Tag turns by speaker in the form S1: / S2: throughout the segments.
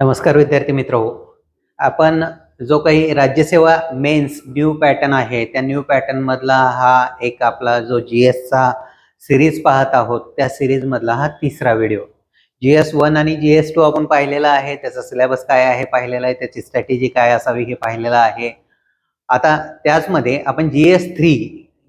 S1: नमस्कार विद्यार्थी मित्र हो. आपण जो काही राज्यसेवा मेन्स न्यू पॅटर्न आहे त्या न्यू पॅटर्नमधला हा एक आपला जो जी एसचा सिरीज पाहत आहोत त्या सिरीजमधला हा तिसरा व्हिडिओ जी एस वन आणि जी एस टू आपण पाहिलेला आहे त्याचा सिलेबस काय आहे पाहिलेला आहे त्याची स्ट्रॅटेजी काय असावी हे पाहिलेलं आहे. आता त्याचमध्ये आपण जी एस थ्री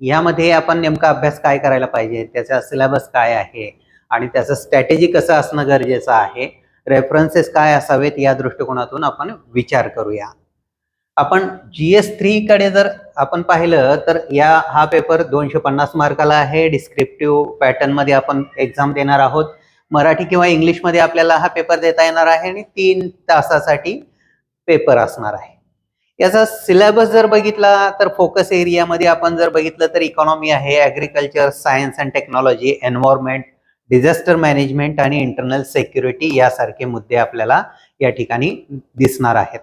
S1: यामध्ये आपण नेमका अभ्यास काय करायला पाहिजे त्याचा सिलेबस काय आहे आणि त्याचं स्ट्रॅटेजी कसं असणं गरजेचं आहे रेफरन्सेस काय असावेत या दृष्टिकोनातून आपण विचार करूया. आपण जी एस थ्री कडे जर आपण पाहिलं तर या हा पेपर दोनशे पन्नास मार्काला आहे. डिस्क्रिप्टिव्ह पॅटर्नमध्ये आपण एक्झाम देणार आहोत. मराठी किंवा इंग्लिशमध्ये आपल्याला हा पेपर देता येणार आहे आणि तीन तासासाठी पेपर असणार आहे. याचा सिलेबस जर बघितला तर फोकस एरियामध्ये आपण जर बघितलं तर इकॉनॉमी आहे agriculture science and technology environment disaster management आणि इंटरनल सेक्युरिटी यासारखे मुद्दे आपल्याला या ठिकाणी दिसणार आहेत.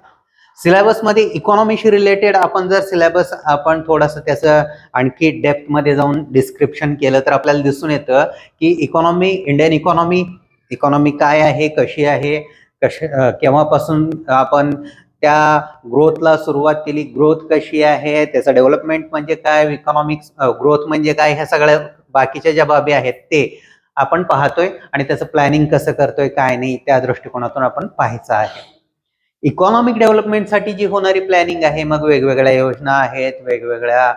S1: सिलेबसमध्ये इकॉनॉमीशी रिलेटेड आपण जर सिलेबस आपण थोडंसं त्याचं आणखी डेप्थमध्ये जाऊन डिस्क्रिप्शन केलं तर आपल्याला दिसून येतं की इकॉनॉमी इंडियन इकॉनॉमी इकॉनॉमी काय आहे कशी आहे कश केव्हापासून आपण त्या ग्रोथला सुरुवात केली ग्रोथ कशी आहे त्याचं डेव्हलपमेंट म्हणजे काय इकॉनॉमिक्स ग्रोथ म्हणजे काय ह्या सगळ्या बाकीच्या ज्या बाबी आहेत ते आपण पाहतोय आणि त्याचं प्लॅनिंग कसं करतोय काय नाही त्या दृष्टिकोनातून आपण पाहायचं आहे. इकॉनॉमिक डेव्हलपमेंटसाठी जी होणारी प्लॅनिंग आहे मग वेगवेगळ्या योजना आहेत वेगवेगळ्या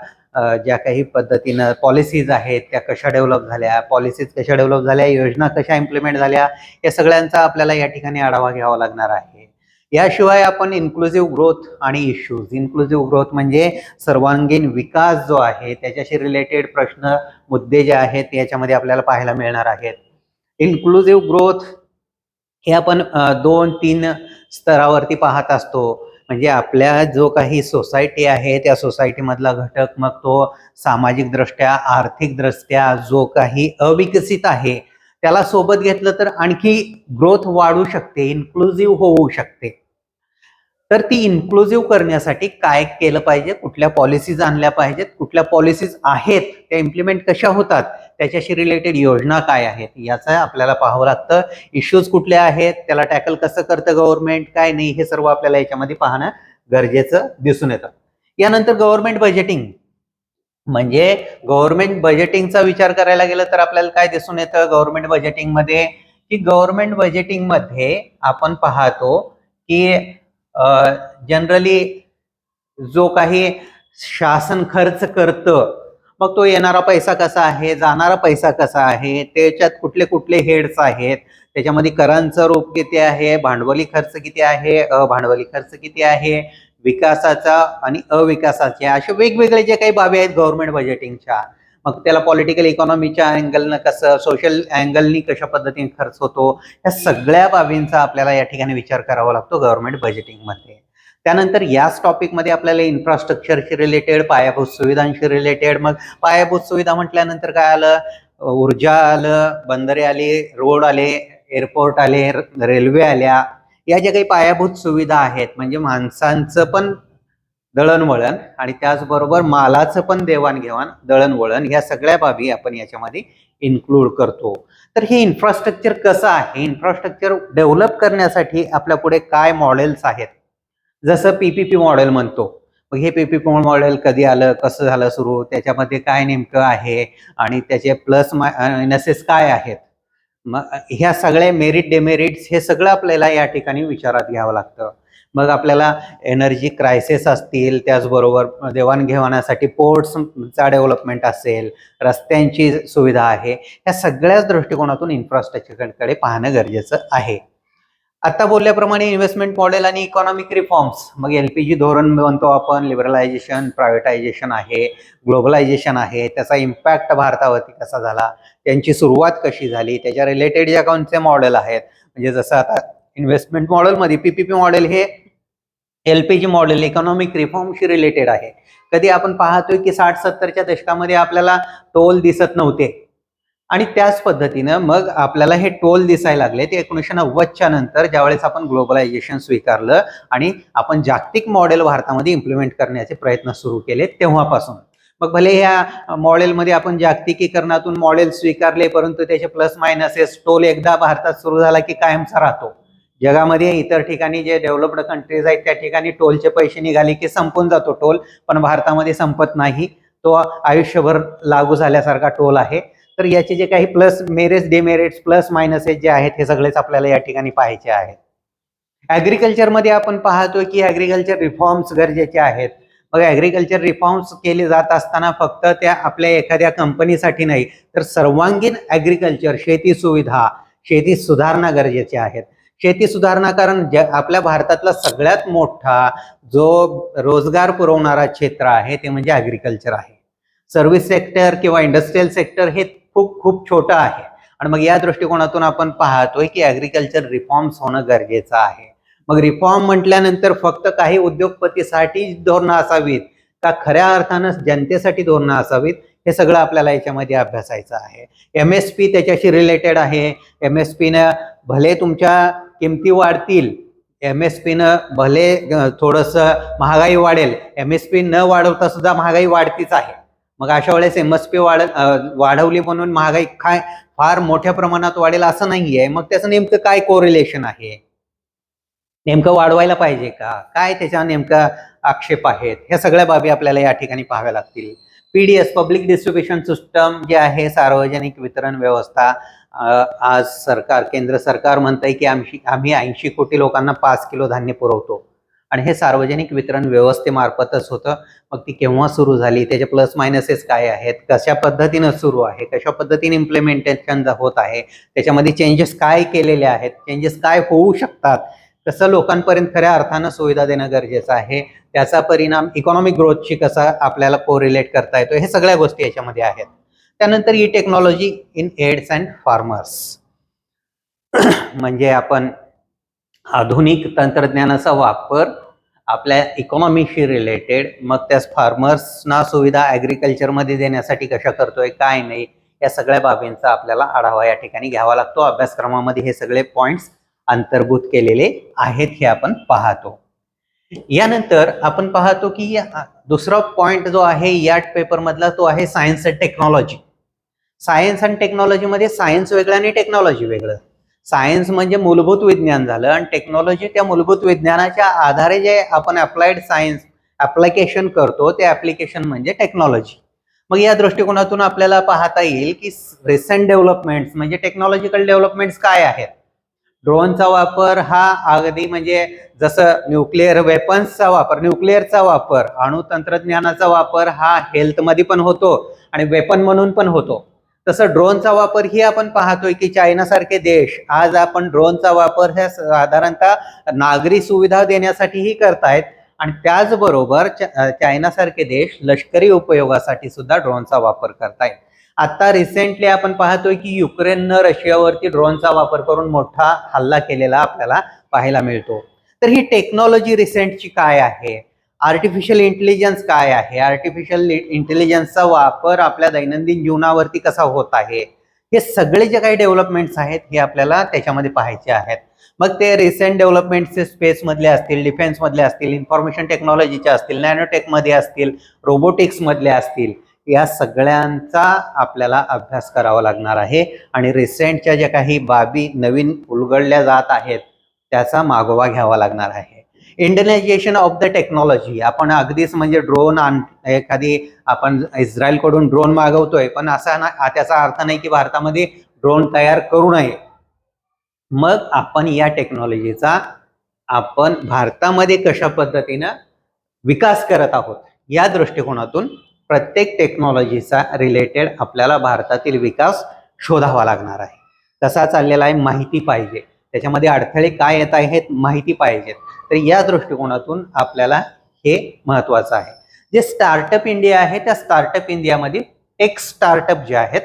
S1: ज्या काही पद्धतीनं पॉलिसीज आहेत त्या कशा डेव्हलप झाल्या पॉलिसीज कशा डेव्हलप झाल्या योजना कशा इम्प्लिमेंट झाल्या या सगळ्यांचा आपल्याला या ठिकाणी आढावा घ्यावा लागणार आहे. याशिवाय आपण इन्क्लुझिव्ह ग्रोथ आणि इश्यूज इन्क्लुझिव्ह ग्रोथ म्हणजे सर्वांगीण विकास जो आहे त्याच्याशी रिलेटेड प्रश्न मुद्दे जे आहेत याच्यामध्ये आपल्याला पाहायला मिळणार आहेत. इन्क्लुझिव्ह ग्रोथ हे आपण दोन तीन स्तरावरती पाहत असतो. म्हणजे आपल्या जो काही सोसायटी आहे त्या सोसायटीमधला घटक मग तो सामाजिकदृष्ट्या आर्थिकदृष्ट्या जो काही अविकसित आहे त्याला सोबत घेतलं तर आणखी ग्रोथ वाढू शकते इन्क्लुझिव्ह होऊ शकते. तर ती इन्क्लुझिव्ह करण्यासाठी काय केलं पाहिजे? कुठल्या पॉलिसीज आणल्या पाहिजेत? कुठल्या पॉलिसीज आहेत? त्या इम्प्लिमेंट कशा होतात? त्याच्याशी रिलेटेड योजना काय आहेत? याचं आपल्याला पाहावं लागतं. इश्यूज कुठले आहेत? त्याला टॅकल कसं करतं गव्हर्नमेंट काय नाही? हे सर्व आपल्याला याच्यामध्ये पाहणं गरजेचं दिसून येतं. यानंतर गव्हर्नमेंट बजेटिंग म्हणजे गव्हर्नमेंट बजेटिंगचा विचार करायला गेलं तर आपल्याला काय दिसून येतं? गव्हर्नमेंट बजेटिंगमध्ये की गव्हर्नमेंट बजेटिंगमध्ये आपण पाहतो की जनरली जो काही शासन खर्च करतं मग तो येणारा पैसा कसा आहे जाणारा पैसा कसा आहे त्याच्यात कुठले कुठले हेड्स आहेत त्याच्यामध्ये करांचं रूप किती आहे भांडवली खर्च किती आहे अभांडवली खर्च किती आहे विकासाचा आणि अविकासाचे असे वेगवेगळे जे काही बाबी आहेत गव्हर्नमेंट बजेटिंगच्या मग त्याला पॉलिटिकल इकॉनॉमीच्या अँगलनं कसं सोशल अँगलनी कशा पद्धतीने खर्च होतो या सगळ्या बाबींचा आपल्याला या ठिकाणी विचार करावा लागतो गव्हर्नमेंट बजेटिंगमध्ये त्यानंतर याच टॉपिकमध्ये आपल्याला इन्फ्रास्ट्रक्चरशी रिलेटेड पायाभूत सुविधांशी रिलेटेड मग पायाभूत सुविधा म्हटल्यानंतर काय आलं? ऊर्जा आलं बंदरे आली रोड आले एअरपोर्ट आले रेल्वे आल्या. या ज्या काही पायाभूत सुविधा आहेत म्हणजे माणसांचं पण दळणवळण आणि त्याचबरोबर मालाचं पण देवाणघेवाण दळणवळण या सगळ्या बाबी आपण याच्यामध्ये इन्क्लूड करतो. तर हे इन्फ्रास्ट्रक्चर कसं आहे? इन्फ्रास्ट्रक्चर डेव्हलप करण्यासाठी आपल्या पुढे काय मॉडेल्स आहेत? जसं पीपीपी मॉडेल म्हणतो. मग हे पीपीपी मॉडेल कधी आलं कसं झालं सुरू त्याच्यामध्ये काय नेमकं आहे आणि त्याचे प्लस मायनसेस काय आहेत? मग ह्या सगळ्या मेरिट डेमेरिट्स हे सगळं आपल्याला या ठिकाणी विचारात घ्यावं लागतं. मग आपल्याला एनर्जी क्रायसिस असतील त्याचबरोबर देवाणघेवाणासाठी पोर्ट्सचा डेव्हलपमेंट असेल रस्त्यांची सुविधा आहे या सगळ्याच दृष्टिकोनातून इन्फ्रास्ट्रक्चरकडे पाहणं गरजेचं आहे. आता बोलल्याप्रमाणे इन्व्हेस्टमेंट मॉडेल आणि इकॉनॉमिक रिफॉर्म्स मग एल पी जी धोरण म्हणतो आपण लिबरलायझेशन प्रायव्हेटायझेशन आहे ग्लोबलायझेशन आहे त्याचा इम्पॅक्ट भारतावरती कसा झाला त्यांची सुरुवात कशी झाली त्याच्या रिलेटेड ज्या कोणते मॉडेल आहेत म्हणजे जसं आता इन्व्हेस्टमेंट मॉडेलमध्ये पीपीपी मॉडेल हे एलपीजी मॉडेल इकॉनॉमिक रिफॉर्मशी रिलेटेड आहे. कधी आपण पाहतोय की साठ सत्तरच्या दशकामध्ये आपल्याला टोल दिसत नव्हते. आणि त्याच पद्धतीनं मग आपल्याला हे टोल दिसायला लागले. ते एकोणीसशे नव्वदच्या नंतर ज्यावेळेस आपण ग्लोबलायझेशन स्वीकारलं आणि आपण जागतिक मॉडेल भारतामध्ये इम्प्लिमेंट करण्याचे प्रयत्न सुरू केले तेव्हापासून. मग भले ह्या मॉडेलमध्ये आपण जागतिकीकरणातून मॉडेल स्वीकारले परंतु त्याचे प्लस मायनसेस टोल एकदा भारतात सुरू झाला की कायमचा राहतो. जगामध्ये इतर ठिकाणी जे डेव्हलप्ड कंट्रीज आहेत त्या ठिकाणी टोलचे पैसे निघाले की संपून जातो टोल पण भारतामध्ये संपत नाही. तो आयुष्यभर लागू झाल्यासारखा टोल आहे. तर याचे जे काही plus merits demerits plus minuses जे आहेत हे सगळेच आपल्याला या ठिकाणी पाहायचे आहेत. ॲग्रिकल्चरमध्ये आपण पाहतो की ॲग्रिकल्चर रिफॉर्म्स गरजेचे आहेत. मग ॲग्रिकल्चर रिफॉर्म्स केले जात असताना फक्त त्या आपल्या एखाद्या कंपनीसाठी नाही तर सर्वांगीण ॲग्रिकल्चर शेती सुविधा शेती सुधारणा गरजेचे आहेत. शेती सुधारणा कारण आपल्या भारतातला सगळ्यात मोठा जो रोजगार पुरवणारा क्षेत्र आहे ते म्हणजे ॲग्रिकल्चर आहे. सर्व्हिस सेक्टर किंवा इंडस्ट्रीयल सेक्टर हे खूप खूप छोटं आहे. आणि मग या दृष्टिकोनातून आपण पाहतोय की ॲग्रिकल्चर रिफॉर्म्स होणं गरजेचं आहे. मग रिफॉर्म म्हटल्यानंतर फक्त काही उद्योगपतीसाठी धोरणं असावीत का खऱ्या अर्थानं जनतेसाठी धोरणं असावीत हे सगळं आपल्याला याच्यामध्ये अभ्यासायचं आहे. एम एस पी त्याच्याशी रिलेटेड आहे. एम एस पीनं भले तुमच्या किमती वाढतील एम एस पीनं भले अं, थोडंसं महागाई वाढेल एम एस पी न वाढवता सुद्धा महागाई वाढतीच आहे. मग अशा वेळेस एम एस पी वाढ वाढवली म्हणून महागाई काय फार मोठ्या प्रमाणात वाढेल असं नाहीये. मग त्याचं नेमकं काय कोरिलेशन आहे? नेमकं वाढवायला पाहिजे का? काय त्याच्या नेमका आक्षेप आहेत? ह्या सगळ्या बाबी आपल्याला या ठिकाणी पाहाव्या लागतील. पीडीएस पब्लिक डिस्ट्रीब्युशन सिस्टम जे आहे सार्वजनिक वितरण व्यवस्था आज सरकार केंद्र सरकार म्हणतंय की आमशी आम्ही ऐंशी कोटी लोकांना पाच किलो धान्य पुरवतो. आणि हे सार्वजनिक वितरण व्यवस्थेमार्फतच होतं. मग ती केव्हा सुरू झाली? त्याचे प्लस मायनसेस काय आहेत? कशा पद्धतीनं सुरू आहे? कशा पद्धतीने इम्प्लिमेंटेशन होत आहे? त्याच्यामध्ये चेंजेस काय केलेले आहेत? चेंजेस काय होऊ शकतात? कसं लोकांपर्यंत खऱ्या अर्थानं सुविधा देणं गरजेचं आहे? त्याचा परिणाम इकॉनॉमिक ग्रोथशी कसा आपल्याला कोरिलेट करता येतो? हे सगळ्या गोष्टी याच्यामध्ये आहेत. त्यानंतर e technology in aids and farmers म्हणजे आपण आधुनिक तंत्रज्ञानाचा वापर आपल्या इकॉनॉमीशी रिलेटेड मग त्यास फार्मर्सना सुविधा ॲग्रिकल्चरमध्ये देण्यासाठी कशा करतोय काय नाही या सगळ्या बाबींचा आपल्याला आढावा या ठिकाणी घ्यावा लागतो. अभ्यासक्रमामध्ये हे सगळे पॉईंट्स अंतर्भूत केलेले आहेत हे आपण पाहतो. यानंतर आपण पाहतो की दुसरा पॉइंट जो आहे या पेपरमधला तो आहे science and technology science and टेक्नॉलॉजीमध्ये सायन्स वेगळं आणि टेक्नॉलॉजी वेगळं. सायन्स म्हणजे मूलभूत विज्ञान झालं आणि टेक्नॉलॉजी त्या मूलभूत विज्ञानाच्या आधारे जे आपण अप्लाइड सायन्स ऍप्लिकेशन करतो ते ऍप्लिकेशन म्हणजे टेक्नॉलॉजी मग या दृष्टिकोनातून आपल्याला पाहता येईल की रिसेंट डेव्हलपमेंट्स म्हणजे टेक्नॉलॉजिकल डेव्हलपमेंट्स काय आहेत? ड्रोनचा वापर हा अगदी म्हणजे जसं न्यूक्लिअर वेपन्सचा वापर न्यूक्लिअरचा वापर अणु तंत्रज्ञानाचा वापर हा हेल्थमध्ये पण होतो आणि वेपन म्हणून पण होतो. तसं ड्रोनचा वापर ही आपण पाहतोय की चायनासारखे देश आज आपण ड्रोनचा वापर ह्या साधारणतः नागरी सुविधा देण्यासाठीही करतायत आणि त्याचबरोबर च- चायनासारखे देश लष्करी उपयोगासाठी सुद्धा ड्रोनचा वापर करतायत. आता रिसेंटली आपण पाहतोय की युक्रेननं रशियावरती ड्रोनचा वापर करून मोठा हल्ला केलेला आपल्याला पाहायला मिळतो. तर ही टेक्नॉलॉजी रिसेंटची काय आहे? आर्टिफिशियल इंटेलिजन्स काय आहे? आर्टिफिशियल इंटेलिजन्सचा वापर आपल्या दैनंदिन जीवनावरती कसा होत आहे? हे सगळे जे काही डेव्हलपमेंट्स आहेत हे आपल्याला त्याच्यामध्ये पाहायचे आहेत. मग ते रिसेंट डेव्हलपमेंटचे स्पेसमधले असतील डिफेन्समधले असतील इन्फॉर्मेशन टेक्नॉलॉजीचे असतील नॅनोटेकमध्ये असतील रोबोटिक्समधले असतील या सगळ्यांचा आपल्याला अभ्यास करावा लागणार आहे. आणि रिसेंटच्या ज्या काही बाबी नवीन उलगडल्या जात आहेत त्याचा मागोवा घ्यावा लागणार आहे. इंडियनायझेशन ऑफ द टेक्नॉलॉजी आपण अगदीच म्हणजे ड्रोन आण एखादी आपण इस्रायलकडून ड्रोन मागवतोय पण असा ना त्याचा अर्थ नाही की भारतामध्ये ड्रोन तयार करू नये. मग आपण या टेक्नॉलॉजीचा आपण भारतामध्ये कशा पद्धतीनं विकास करत आहोत या दृष्टिकोनातून प्रत्येक टेक्नॉलॉजीचा रिलेटेड आपल्याला भारतातील विकास शोधावा लागणार आहे. कसा चाललेला आहे माहिती पाहिजे. त्याच्यामध्ये अडथळे काय येत आहेत माहिती पाहिजेत तर या दृष्टिकोनातून आपल्याला हे महत्वाचं आहे. जे स्टार्टअप इंडिया आहे त्या स्टार्टअप इंडियामध्ये एक स्टार्टअप जे आहेत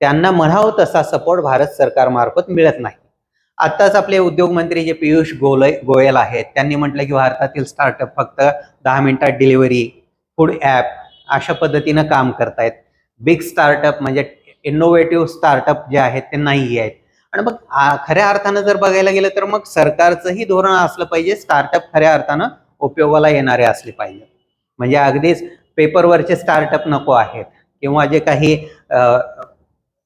S1: त्यांना म्हणावं तसा सपोर्ट भारत सरकारमार्फत मिळत नाही. आत्ताच आपले उद्योग मंत्री जे पियुष गोलय गोयल आहेत त्यांनी म्हटलं की भारतातील स्टार्टअप फक्त दहा मिनिटात डिलिव्हरी फूड ॲप अशा पद्धतीनं काम करतायत. बिग स्टार्टअप म्हणजे इनोव्हेटिव्ह स्टार्टअप जे आहेत ते नाही आहेत. आणि मग खऱ्या अर्थानं जर बघायला गेलं तर मग सरकारचंही धोरण असलं पाहिजे स्टार्टअप खऱ्या अर्थानं उपयोगाला येणारे असले पाहिजे. म्हणजे अगदीच पेपरवरचे स्टार्टअप नको आहेत. किंवा जे काही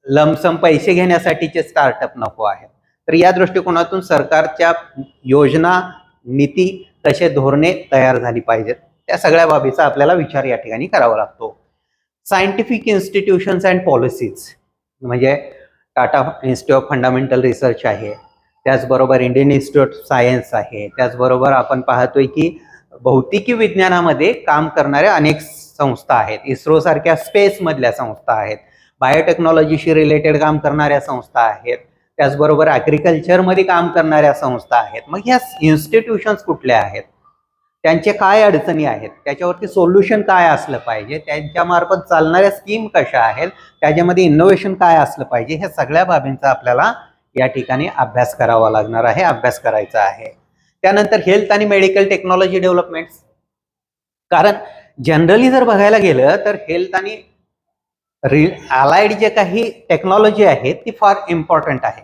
S1: लमसम पैसे घेण्यासाठीचे स्टार्टअप नको आहेत. तर या दृष्टिकोनातून सरकारच्या योजना नीती तसे धोरणे तयार झाली पाहिजेत. त्या सगळ्या बाबीचा आपल्याला विचार या ठिकाणी करावा लागतो. सायंटिफिक इन्स्टिट्यूशन्स अँड पॉलिसीज म्हणजे Tata institute of fundamental research आहे. त्याचबरोबर इंडियन इन्स्टिट्यूट ऑफ सायन्स आहे. त्याचबरोबर आपण पाहतोय की भौतिकी विज्ञानामध्ये काम करणाऱ्या अनेक संस्था आहेत. इस्रो सारख्या स्पेसमधल्या संस्था आहेत. बायोटेक्नॉलॉजीशी रिलेटेड काम करणाऱ्या संस्था आहेत. त्याचबरोबर ॲग्रिकल्चरमध्ये काम करणाऱ्या संस्था आहेत. मग ह्या इन्स्टिट्यूशन्स कुठल्या आहेत? त्यांचे काय अडचणी आहेत? त्याच्यावरती सोल्युशन काय असलं पाहिजे? त्यांच्या मार्फत चालणाऱ्या स्कीम कशा आहेत? त्याच्यामध्ये इनोव्हेशन काय असलं पाहिजे? ह्या सगळ्या बाबींचा आपल्याला या ठिकाणी अभ्यास करावा लागणार आहे अभ्यास करायचा आहे. त्यानंतर हेल्थ आणि मेडिकल टेक्नॉलॉजी डेव्हलपमेंट कारण जनरली जर बघायला गेलं तर हेल्थ आणि रि अलाइड जे काही टेक्नॉलॉजी आहे ती फार इम्पॉर्टंट आहे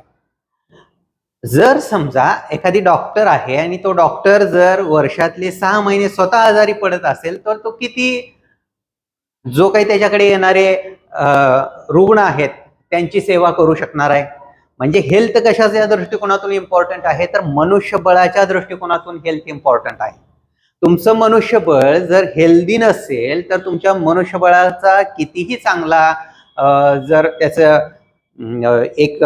S1: जर समजा एखादी डॉक्टर आहे आणि तो डॉक्टर जर वर्षातले सहा महिने स्वतः आजारी पडत असेल तर तो किती जो काही त्याच्याकडे येणारे रुग्ण आहेत त्यांची सेवा करू शकणार आहे. म्हणजे हेल्थ कशाच्या दृष्टिकोनातून इम्पॉर्टंट आहे? तर मनुष्यबळाच्या दृष्टिकोनातून हेल्थ इम्पॉर्टंट आहे. तुमचं मनुष्यबळ जर हेल्दी नसेल तर तुमच्या मनुष्यबळाचा कितीही चांगला जर त्याचं एक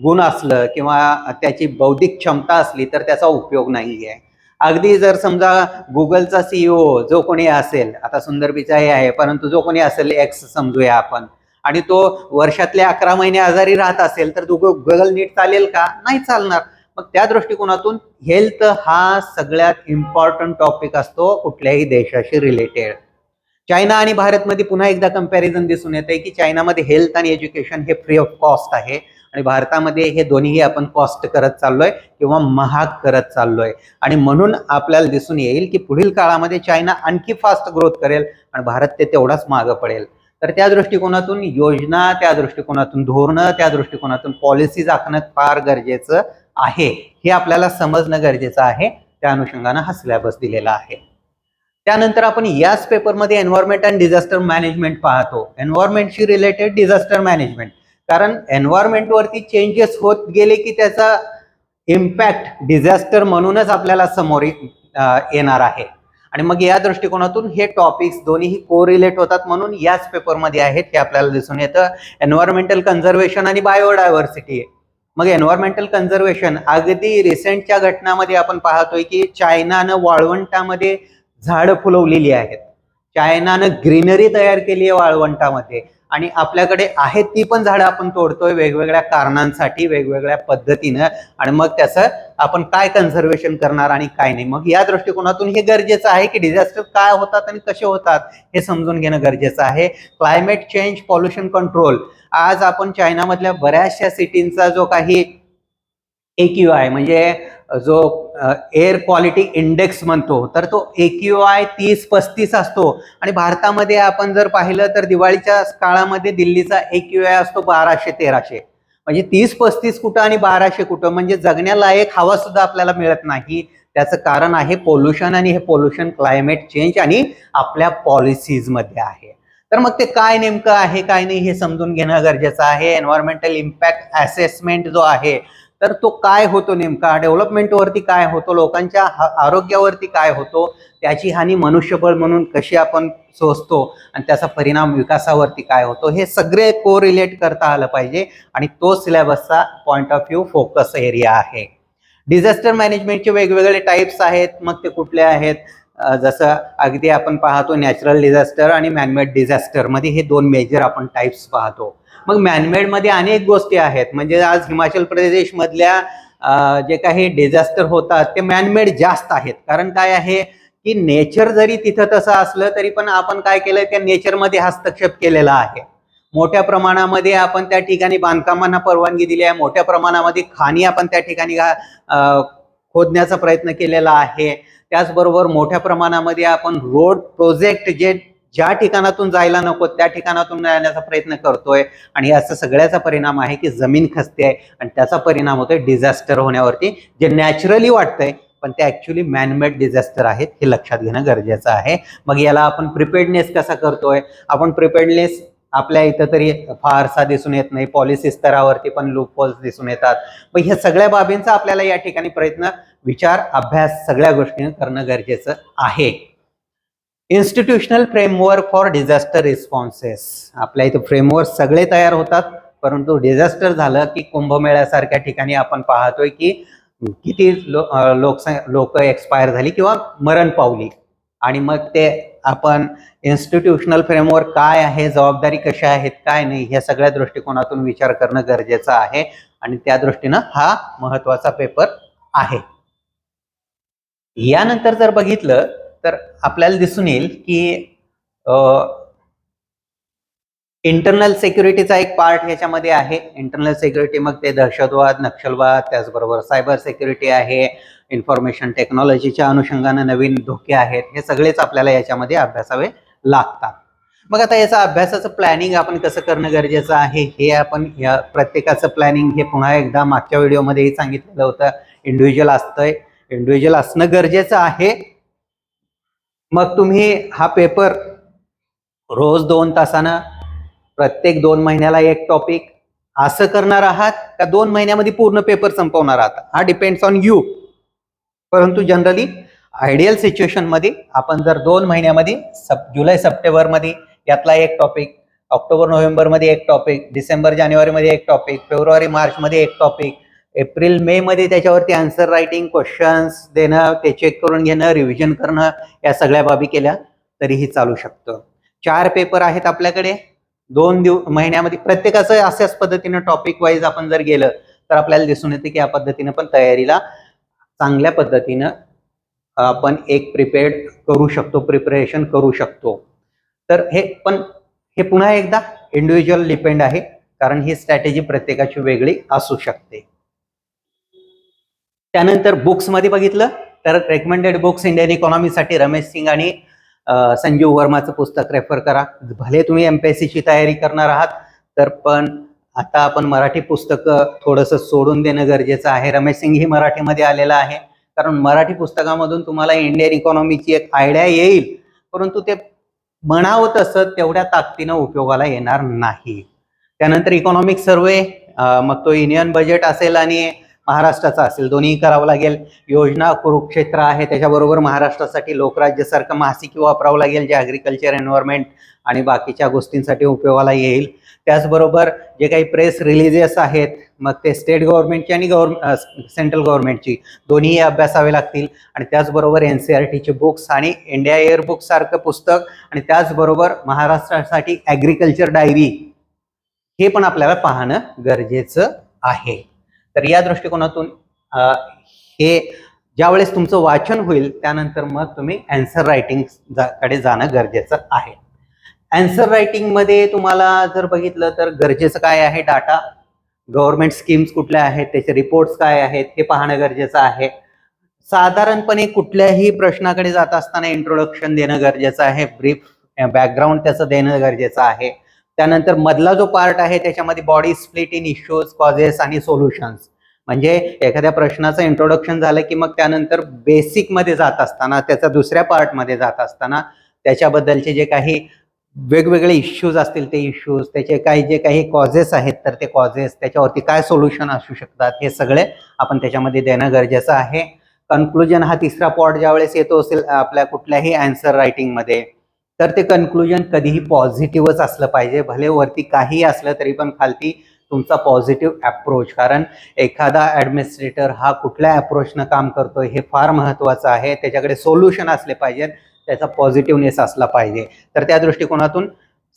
S1: गुण असलं किंवा त्याची बौद्धिक क्षमता असली तर त्याचा उपयोग नाही आहे अगदी जर समजा गुगलचा सीईओ जो कोणी असेल आता सुंदर पिचाई आहे परंतु जो कोणी असेल एक्स समजूया आपण आणि तो वर्षातले अकरा महिने आजारी राहत असेल तर तो गुगल नीट चालेल का? नाही चालणार. मग त्या दृष्टिकोनातून हेल्थ हा सगळ्यात इम्पॉर्टंट टॉपिक असतो कुठल्याही देशाशी रिलेटेड चायना आणि भारतमध्ये पुन्हा एकदा कंपॅरिझन दिसून येते की चायनामध्ये हेल्थ आणि एज्युकेशन हे फ्री ऑफ कॉस्ट आहे. आणि भारतामध्ये हे दोन्हीही आपण कॉस्ट करत चाललोय किंवा महाग करत चाललोय. आणि म्हणून आपल्याला दिसून येईल की पुढील काळामध्ये चायना आणखी फास्ट ग्रोथ करेल आणि भारत ते तेवढाच मागं पडेल. तर त्या दृष्टिकोनातून योजना त्या दृष्टिकोनातून धोरणं त्या दृष्टिकोनातून पॉलिसीज आखणं फार गरजेचं आहे. हे आपल्याला समजणं गरजेचं आहे. त्या अनुषंगानं हा सिलेबस दिलेला आहे. त्यानंतर आपण याच पेपरमध्ये एन्व्हायरमेंट अँड डिझास्टर मॅनेजमेंट पाहतो. एन्व्हायरमेंटशी रिलेटेड डिझास्टर मॅनेजमेंट कारण एन्व्हायरमेंटवरती चेंजेस होत गेले की त्याचा इम्पॅक्ट डिझास्टर म्हणूनच आपल्याला समोर येणार आहे. आणि मग या दृष्टिकोनातून हे टॉपिक्स दोन्हीही को रिलेट होतात म्हणून याच पेपरमध्ये आहेत हे आपल्याला दिसून येतं. एन्व्हायरमेंटल कन्झर्वेशन आणि बायोडायव्हर्सिटी मग एन्व्हायरमेंटल कन्झर्वेशन अगदी रिसेंटच्या घटनामध्ये आपण पाहतोय की चायनानं वाळवंटामध्ये झाडं फुलवलेली आहेत. चायनानं ग्रीनरी तयार केली आहे वाळवंटामध्ये. आणि आपल्याकडे आहेत ती पण झाडं आपण तोडतोय वेगवेगळ्या कारणांसाठी वेगवेगळ्या पद्धतीनं. आणि मग त्याचं आपण काय कन्झर्वेशन करणार आणि काय नाही? मग या दृष्टिकोनातून हे गरजेचं आहे की डिझास्टर काय होतात आणि कसे होतात हे समजून घेणं गरजेचं आहे. क्लायमेट चेंज पॉल्युशन कंट्रोल आज आपण चायनामधल्या बऱ्याचशा सिटींचा जो काही एक्यू आहे म्हणजे जो एअर क्वालिटी इंडेक्स म्हणतो तर तो एक्यू आय तीस पस्तीस असतो. आणि भारतामध्ये आपण जर पाहिलं तर दिवाळीच्या काळामध्ये दिल्लीचा एक्यू आय असतो बाराशे तेराशे. म्हणजे तीस पस्तीस कुठं आणि बाराशे कुठं म्हणजे जगण्यालायक हवा सुद्धा आपल्याला मिळत नाही. त्याचं कारण आहे पोल्युशन आणि हे पोल्युशन क्लायमेट चेंज आणि आपल्या पॉलिसीजमध्ये आहे. तर मग ते काय नेमकं आहे काय नाही हे समजून घेणं गरजेचं आहे. एन्व्हायरमेंटल इम्पॅक्ट असेसमेंट जो आहे तर तो काय होतो नेमका? डेव्हलपमेंटवरती काय होतो? लोकांच्या हा- आरोग्यावरती काय होतो? त्याची हानी मनुष्यबळ म्हणून कशी आपण सोसतो? आणि त्याचा परिणाम विकासावरती काय होतो? हे सगळे को रिलेट करता आलं पाहिजे आणि तो सिलेबसचा point of view focus area आहे. डिझास्टर मॅनेजमेंटचे वेगवेगळे टाईप्स आहेत. मग ते कुठले आहेत? जसं अगदी आपण पाहतो नॅचरल डिझास्टर आणि मॅनमेड डिझास्टरमध्ये हे दोन मेजर आपण टाईप्स पाहतो. मग मॅनमेडमध्ये अनेक गोष्टी आहेत. म्हणजे आज हिमाचल प्रदेश मधल्या जे काही डिझास्टर होतात ते मॅनमेड जास्त आहेत. कारण काय आहे की नेचर जरी तिथं तसं असलं तरी पण आपण काय केलंय त्या नेचरमध्ये हस्तक्षेप केलेला आहे. मोठ्या प्रमाणामध्ये आपण त्या ठिकाणी बांधकामांना परवानगी दिली आहे. मोठ्या प्रमाणामध्ये खाणी आपण त्या ठिकाणी घा- खोदण्याचा प्रयत्न केलेला आहे. त्याचबरोबर मोठ्या प्रमाणामध्ये आपण रोड प्रोजेक्ट जे ज्या ठिकाणातून जायला नको त्या ठिकाणातून जाण्याचा प्रयत्न करतोय. आणि असं सगळ्याचा परिणाम आहे की जमीन खसते आहे आणि त्याचा परिणाम होतोय डिझास्टर होण्यावरती जे नॅचरली वाटतंय पण ते ऍक्च्युली मॅनमेड डिझास्टर आहेत हे लक्षात घेणं गरजेचं आहे. मग याला आपण प्रिपेडनेस कसा करतोय? आपण प्रिपेडनेस आपल्या इथं तरी फारसा दिसून येत नाही पॉलिसी स्तरावरती पण लूपहोल्स दिसून येतात. मग ह्या सगळ्या बाबींचा आपल्याला या ठिकाणी प्रयत्न विचार अभ्यास सगळ्या गोष्टीने करणं गरजेचं आहे. Institutional framework for disaster responses आपल्या इथे फ्रेमवर्क सगळे तयार होतात परंतु डिझास्टर झालं की कुंभमेळ्यासारख्या ठिकाणी आपण पाहतोय की किती लो लोक एक्सपायर झाली किंवा मरण पावली. आणि मग ते आपण इन्स्टिट्यूशनल फ्रेमवर्क काय आहे जबाबदारी कशा आहेत काय नाही ह्या सगळ्या दृष्टिकोनातून विचार करणं गरजेचं आहे. आणि त्या दृष्टीनं हा महत्त्वाचा पेपर आहे. यानंतर जर बघितलं तर आपल्याला दिसून येईल की इंटरनल सिक्युरिटीचा एक पार्ट याच्यामध्ये आहे. इंटरनल सिक्युरिटी मग ते दहशतवाद नक्षलवाद त्याचबरोबर सायबर सिक्युरिटी आहे. इन्फॉर्मेशन टेक्नॉलॉजीच्या अनुषंगानं नवीन धोके आहेत. हे सगळेच आपल्याला याच्यामध्ये अभ्यासावे लागतात. मग आता याचा अभ्यासाचं प्लॅनिंग आपण कसं करणं गरजेचं आहे? हे आपण या प्रत्येकाचं प्लॅनिंग हे पुन्हा एकदा मागच्या व्हिडिओमध्येही सांगितलेलं होतं. इंडिव्हिज्युअल असतंय. इंडिव्हिज्युअल असणं गरजेचं आहे. मग तुम्ही हा पेपर रोज दोन तासानं प्रत्येक दोन महिन्याला एक टॉपिक असं करणार आहात का दोन महिन्यामध्ये पूर्ण पेपर संपवणार आहात? हा डिपेंड्स ऑन यू परंतु जनरली आयडियल सिच्युएशनमध्ये आपण जर दोन महिन्यामध्ये सप जुलै सप्टेंबरमध्ये यातला एक टॉपिक ऑक्टोबर नोव्हेंबरमध्ये एक टॉपिक डिसेंबर जानेवारीमध्ये एक टॉपिक फेब्रुवारी मार्चमध्ये एक टॉपिक एप्रिल मे मध्ये त्याच्यावरती आन्सर रायटिंग क्वेश्चन्स देणं ते चेक करून घेणं रिव्हिजन करणं या सगळ्या बाबी केल्या तरीही चालू शकतं. चार पेपर आहेत आपल्याकडे. दोन दिव महिन्यामध्ये प्रत्येकाचं अशाच पद्धतीनं टॉपिक वाईज आपण जर गेलं तर आपल्याला दिसून येते की या पद्धतीनं पण तयारीला चांगल्या पद्धतीनं आपण एक प्रिपेअर्ड करू शकतो प्रिपरेशन करू शकतो. तर हे पण हे पुन्हा एकदा इंडिव्हिज्युअल डिपेंड आहे कारण ही स्ट्रॅटेजी प्रत्येकाची वेगळी असू शकते. त्यानंतर बुक्समध्ये बघितलं तर रेकमेंडेड बुक्स इंडियन इकॉनॉमीसाठी रमेश सिंग आणि संजीव वर्माचं पुस्तक रेफर करा. भले तुम्ही एम पी एस सीची तयारी करणार आहात तर पण आता आपण मराठी पुस्तकं थोडंसं सोडून देणं गरजेचं आहे. रमेश सिंग ही मराठीमध्ये आलेला आहे. कारण मराठी पुस्तकामधून तुम्हाला इंडियन इकॉनॉमीची एक आयडिया येईल. परंतु ते म्हणावं तसं तेवढ्या ताकदीनं उपयोगाला येणार नाही. त्यानंतर इकॉनॉमिक सर्वे मग तो युनियन बजेट असेल आणि महाराष्ट्राचा असेल. दोन्ही करावं लागेल. योजना कुरुक्षेत्र आहे. त्याच्याबरोबर महाराष्ट्रासाठी लोकराज्यासारखं मासिक वापरावं लागेल जे ॲग्रिकल्चर एन्व्हायरमेंट आणि बाकीच्या गोष्टींसाठी उपयोगाला येईल. त्याचबरोबर जे काही प्रेस रिलीजेस आहेत मग ते स्टेट गव्हर्नमेंटची आणि गव्हर्न सेंट्रल गव्हर्नमेंटची दोन्हीही अभ्यासावे लागतील. आणि त्याचबरोबर एन सी आर टीचे बुक्स आणि इंडिया एअर पुस्तक. आणि त्याचबरोबर महाराष्ट्रासाठी ॲग्रिकल्चर डायरी हे पण आपल्याला पाहणं गरजेचं आहे. तर या दृष्टिकोनातून हे ज्यावेळेस तुमचं वाचन होईल त्यानंतर मग तुम्ही अँसर रायटिंगकडे जाणं गरजेचं आहे. अँसर रायटिंगमध्ये तुम्हाला जर बघितलं तर गरजेचं काय आहे? डाटा गव्हर्नमेंट स्कीम्स कुठल्या आहेत? त्याचे रिपोर्ट्स काय आहेत? हे पाहणं गरजेचं आहे. साधारणपणे कुठल्याही प्रश्नाकडे जात असताना इंट्रोडक्शन देणं गरजेचं आहे. ब्रीफ बॅकग्राऊंड त्याचं देणं गरजेचं आहे. त्यानंतर मधला जो पार्ट आहे त्याच्यामध्ये body split in issues causes and solutions म्हणजे एखाद्या प्रश्नाचं इंट्रोडक्शन झालं की मग त्यानंतर बेसिकमध्ये जात असताना त्याचा दुसऱ्या पार्टमध्ये जात असताना त्याच्याबद्दलचे जे काही वेगवेगळे इश्यूज असतील ते इश्यूज त्याचे काही जे काही कॉजेस आहेत तर ते कॉजेस त्याच्यावरती काय सोल्युशन असू शकतात हे सगळे आपण त्याच्यामध्ये देणं गरजेचं आहे. कन्क्लुजन हा तिसरा पॉट ज्यावेळेस येतो असेल आपल्या कुठल्याही अँसर रायटिंगमध्ये तर ते कन्क्लुजन कधीही पॉझिटिव्हच असलं पाहिजे. भले वरती काही असलं तरी पण खालती तुमचा पॉझिटिव्ह अप्रोच कारण एखादा ॲडमिनिस्ट्रेटर हा कुठल्या अप्रोचनं काम करतो हे फार महत्त्वाचं आहे. त्याच्याकडे सोल्युशन असले पाहिजेत त्याचा पॉझिटिव्हनेस असला पाहिजे. तर त्या दृष्टिकोनातून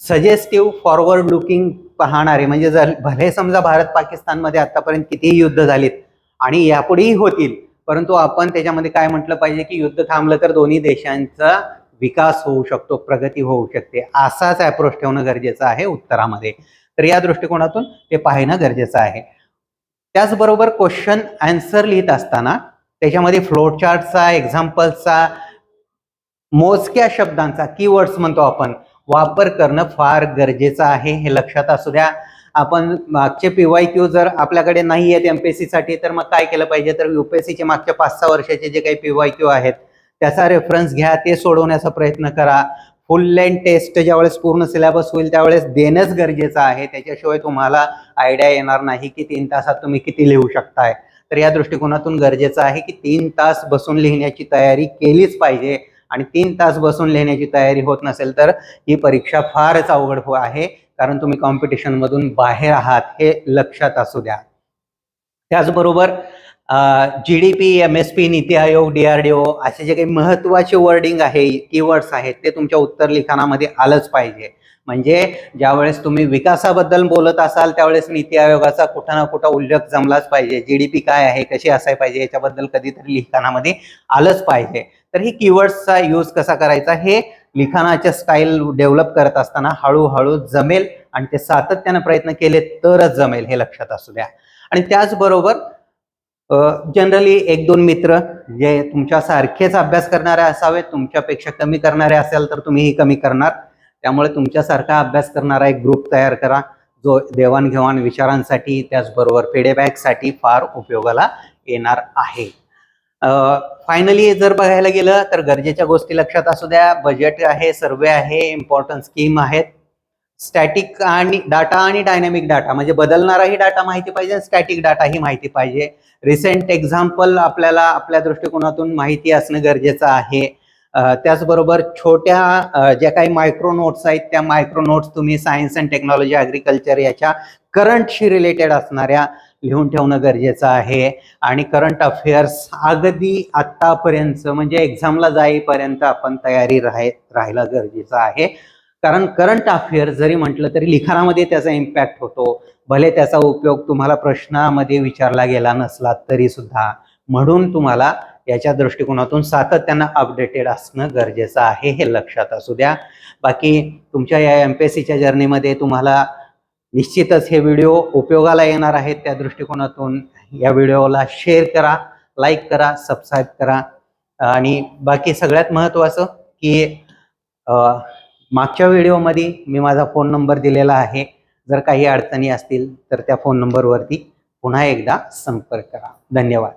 S1: सजेस्टिव्ह फॉरवर्ड लुकिंग पाहणारे म्हणजे जर भले समजा भारत पाकिस्तानमध्ये आतापर्यंत कितीही युद्ध झालीत आणि यापुढेही होतील परंतु आपण त्याच्यामध्ये काय म्हटलं पाहिजे की युद्ध थांबलं तर दोन्ही देशांचा विकास होऊ शकतो प्रगती होऊ शकते असाच अप्रोच ठेवणं गरजेचं आहे उत्तरामध्ये. तर या दृष्टिकोनातून ते पाहणं गरजेचं आहे. त्याचबरोबर क्वेश्चन आन्सर लिहित असताना त्याच्यामध्ये फ्लोचार्टचा एक्झाम्पलचा एक्झाम्पल्सचा मोजक्या शब्दांचा कीवर्ड्स म्हणतो आपण वापर करणं फार गरजेचं आहे. हे लक्षात असू द्या. आपण मागचे पीवाय क्यू जर आपल्याकडे नाही आहेत एमपीएससी साठी तर मग काय केलं पाहिजे? तर युपीएससीचे मागच्या पाच सहा वर्षाचे जे काही पीवाय क्यू आहेत त्याचा रेफरन्स घ्या ते सोडवण्याचा प्रयत्न करा. फुल लेंथ टेस्ट ज्यावेळेस पूर्ण सिलेबस होईल त्यावेळेस देणंच गरजेचं आहे. त्याच्याशिवाय तुम्हाला आयडिया येणार नाही की तीन तासात तुम्ही किती लिहू शकताय. तर या दृष्टिकोनातून गरजेचं आहे की तीन तास बसून लिहिण्याची तयारी केलीच पाहिजे. आणि तीन तास बसून लिहिण्याची तयारी होत नसेल तर ही परीक्षा फारच अवघड हो आहे. कारण तुम्ही कॉम्पिटिशनमधून बाहेर आहात हे लक्षात असू द्या. त्याचबरोबर G D P M S P NITI Aayog D R D O असे जे काही महत्त्वाचे वर्डिंग आहे कीवर्ड्स आहेत ते तुमच्या उत्तर लिखाणामध्ये आलंच पाहिजे. म्हणजे ज्यावेळेस तुम्ही विकासाबद्दल बोलत असाल त्यावेळेस नीती आयोगाचा कुठं ना कुठं उल्लेख जमलाच पाहिजे. जी डी पी काय आहे कशी असायला पाहिजे याच्याबद्दल कधीतरी लिखाणामध्ये आलंच पाहिजे. तर ही कीवर्ड्सचा यूज कसा करायचा हे लिखाणाच्या स्टाईल डेव्हलप करत असताना हळूहळू जमेल आणि ते सातत्यानं प्रयत्न केले तरच जमेल हे लक्षात असू द्या. आणि त्याचबरोबर जनरली एक दोन मित्र जे तुमच्या सारखेच अभ्यास करणारे असावेत तुमच्यापेक्षा कमी करणारे असेल तर तुम्हीही कमी करणार. त्यामुळे तुमच्यासारखा अभ्यास करणारा एक ग्रुप तयार करा जो देवाणघेवाण विचारांसाठी त्याचबरोबर फीडबॅकसाठी फार उपयोगाला येणार आहे. फायनली जर बघायला गेलं तर गरजेच्या गोष्टी लक्षात असू द्या. बजेट आहे सर्वे आहे इम्पॉर्टंट स्कीम आहेत. स्टॅटिक आणि डाटा आणि डायनॅमिक डाटा म्हणजे बदलणाराही डाटा माहिती पाहिजे स्टॅटिक डाटाही माहिती पाहिजे. रिसेंट एक्झाम्पल आपल्याला आपल्या दृष्टिकोनातून माहिती असणं गरजेचं आहे. त्याचबरोबर छोट्या ज्या काही मायक्रो नोट्स आहेत त्या मायक्रो नोट्स तुम्ही सायन्स अँड टेक्नॉलॉजी ॲग्रिकल्चर याच्या करंटशी रिलेटेड असणाऱ्या लिहून ठेवणं गरजेचं आहे. आणि करंट अफेअर्स अगदी आत्तापर्यंत म्हणजे एक्झामला जाईपर्यंत आपण तयारी राहाय राहायला गरजेचं आहे. कारण करंट अफेअर जरी म्हटलं तरी लिखाणामध्ये त्याचा इम्पॅक्ट होतो. भले त्याचा उपयोग तुम्हाला प्रश्नामध्ये विचारला गेला नसला तरी सुद्धा म्हणून तुम्हाला याच्या दृष्टिकोनातून सातत्यानं अपडेटेड असणं गरजेचं आहे हे लक्षात असू द्या. बाकी तुमच्या या एम पी एस सीच्या जर्नीमध्ये तुम्हाला निश्चितच हे व्हिडिओ उपयोगाला येणार आहेत त्या दृष्टिकोनातून. या व्हिडिओला शेअर करा लाईक करा सबस्क्राईब करा. आणि बाकी सगळ्यात महत्त्वाचं की मागच्या व्हिडिओमध्ये मी माझा फोन नंबर दिलेला आहे. जर काही अडचणी असतील तर त्या फोन नंबरवरती पुन्हा एकदा संपर्क करा. धन्यवाद.